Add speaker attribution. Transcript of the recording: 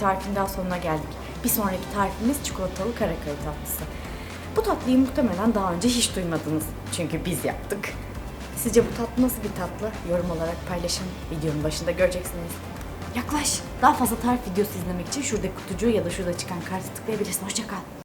Speaker 1: tarifin daha sonuna geldik. Bir sonraki tarifimiz çikolatalı karakaya tatlısı. Bu tatlıyı muhtemelen daha önce hiç duymadınız. Çünkü biz yaptık. Sizce bu tatlı nasıl bir tatlı? Yorum olarak paylaşın. Videonun başında göreceksiniz. Yaklaş. Daha fazla tarif videosu izlemek için şuradaki kutucuğu ya da şurada çıkan kartı tıklayabilirsin. Hoşçakal.